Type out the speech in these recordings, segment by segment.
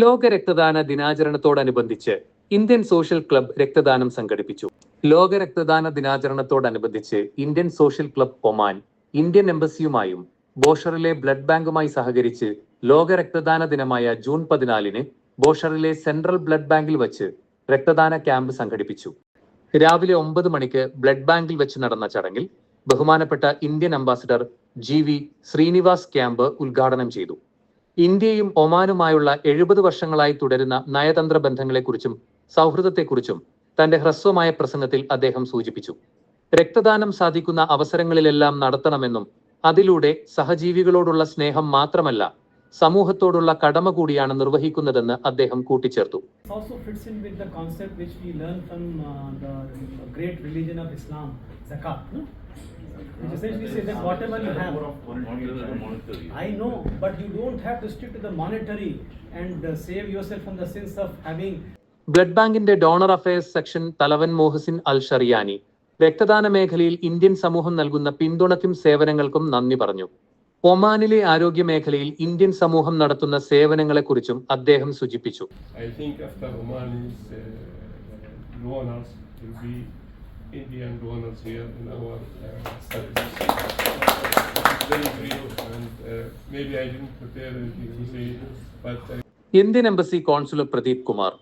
ലോക രക്തദാന ദിനാചരണത്തോടനുബന്ധിച്ച് ഇന്ത്യൻ സോഷ്യൽ ക്ലബ് രക്തദാനം സംഘടിപ്പിച്ചു. ലോക രക്തദാന ദിനാചരണത്തോടനുബന്ധിച്ച് Indian social club Oman Indian എംബസിയുമായും ബോഷറിലെ ബ്ലഡ് ബാങ്കുമായി സഹകരിച്ച് ലോക രക്തദാന ദിനമായ ജൂൺ പതിനാലിന് ബോഷറിലെ സെൻട്രൽ ബ്ലഡ് ബാങ്കിൽ വച്ച് രക്തദാന ക്യാമ്പ് സംഘടിപ്പിച്ചു. രാവിലെ ഒമ്പത് മണിക്ക് ബ്ലഡ് ബാങ്കിൽ വെച്ച് നടന്ന ചടങ്ങിൽ ബഹുമാനപ്പെട്ട Indian ambassador G V Srinivas camp ഉദ്ഘാടനം ചെയ്തു. ഇന്ത്യയും ഒമാനുമായുള്ള എഴുപത് വർഷങ്ങളായി തുടരുന്ന നയതന്ത്ര ബന്ധങ്ങളെക്കുറിച്ചും സൗഹൃദത്തെക്കുറിച്ചും തന്റെ ഹ്രസ്വമായ പ്രസംഗത്തിൽ അദ്ദേഹം സൂചിപ്പിച്ചു. രക്തദാനം സാധിക്കുന്ന അവസരങ്ങളിലെല്ലാം നടത്തണമെന്നും അതിലൂടെ സഹജീവികളോടുള്ള സ്നേഹം മാത്രമല്ല സമൂഹത്തോടുള്ള കടമ കൂടിയാണ് നിർവഹിക്കുന്നതെന്ന് അദ്ദേഹം കൂട്ടിച്ചേർത്തു. Also uh, essentially say that whatever you have, I know, but you don't have to stick to the monetary and uh, save yourself from the sins of having blood ബാങ്കിന്റെ ഡോണർ അഫയേഴ്സ് സെക്ഷൻ തലവൻ മോഹസിൻ അൽ ഷറിയാനി രക്തദാന മേഖലയിൽ Indian സമൂഹം നൽകുന്ന പിന്തുണയ്ക്കും സേവനങ്ങൾക്കും നന്ദി പറഞ്ഞു ഒമാനിലെ ആരോഗ്യ മേഖലയിൽ ഇന്ത്യൻ സമൂഹം നടത്തുന്ന സേവനങ്ങളെക്കുറിച്ചും അദ്ദേഹം സൂചിപ്പിച്ചു I think Indian donors here in our uh, studies. Indian embassy consular Pradeep Kumar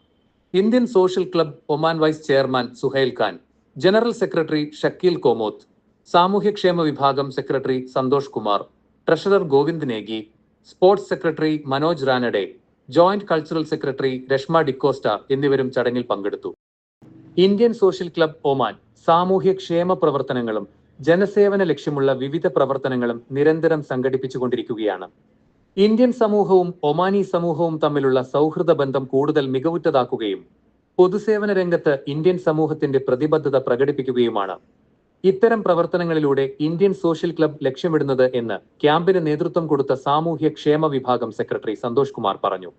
Indian social club Oman vice chairman Suhail Khan general secretary Shakeel Komoth സാമൂഹ്യക്ഷേമ വിഭാഗം secretary Santhosh Kumar treasurer Govind Negi sports secretary Manoj Ranade joint cultural secretary Reshma D'Costa എന്നിവരും ചടങ്ങിൽ പങ്കെടുത്തു Indian social club Oman സാമൂഹ്യ ക്ഷേമ പ്രവർത്തനങ്ങളും ജനസേവന ലക്ഷ്യമുള്ള വിവിധ പ്രവർത്തനങ്ങളും നിരന്തരം സംഘടിപ്പിച്ചുകൊണ്ടിരിക്കുകയാണ്. ഇന്ത്യൻ സമൂഹവും ഒമാനി സമൂഹവും തമ്മിലുള്ള സൗഹൃദ ബന്ധം കൂടുതൽ മികവുറ്റതാക്കുകയും പൊതുസേവന രംഗത്ത് ഇന്ത്യൻ സമൂഹത്തിന്റെ പ്രതിബദ്ധത പ്രകടിപ്പിക്കുകയുമാണ്. ഇത്തരം പ്രവർത്തനങ്ങളിലൂടെ ഇന്ത്യൻ സോഷ്യൽ ക്ലബ് ലക്ഷ്യമിടുന്നത് എന്ന് ക്യാമ്പിന് നേതൃത്വം കൊടുത്ത സാമൂഹ്യ ക്ഷേമ വിഭാഗം സെക്രട്ടറി സന്തോഷ് കുമാർ പറഞ്ഞു.